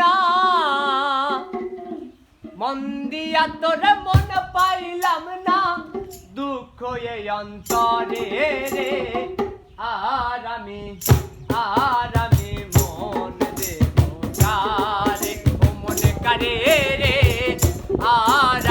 না মন দিয়া তোরে মন পাইলাম না। দুঃখ এ অন্তরে রে। আর আমি আর আমি মন দেব মনে কারে রে। আর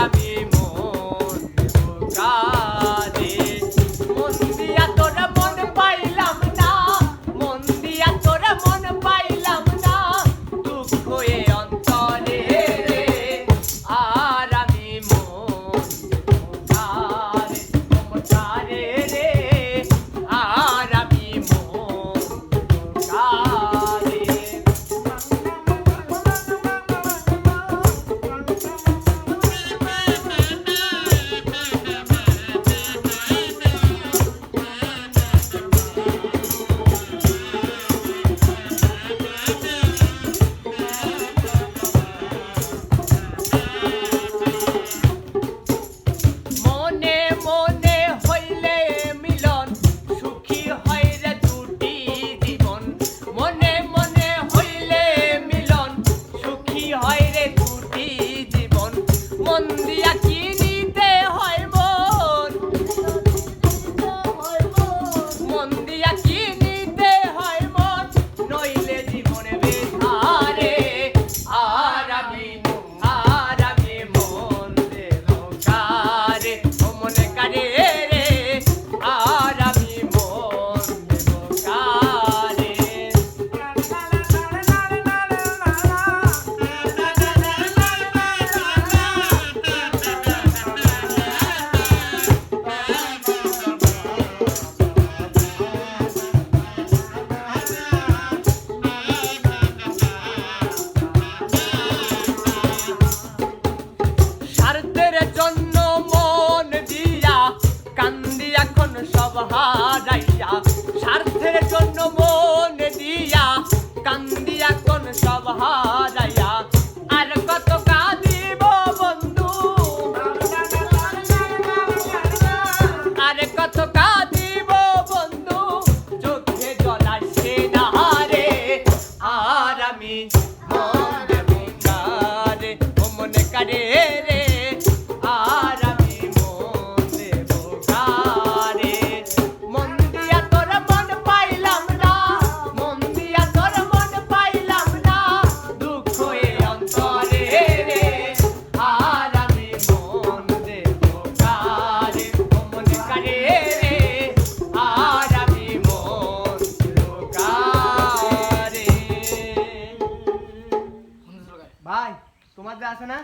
me. गावात जा असं ना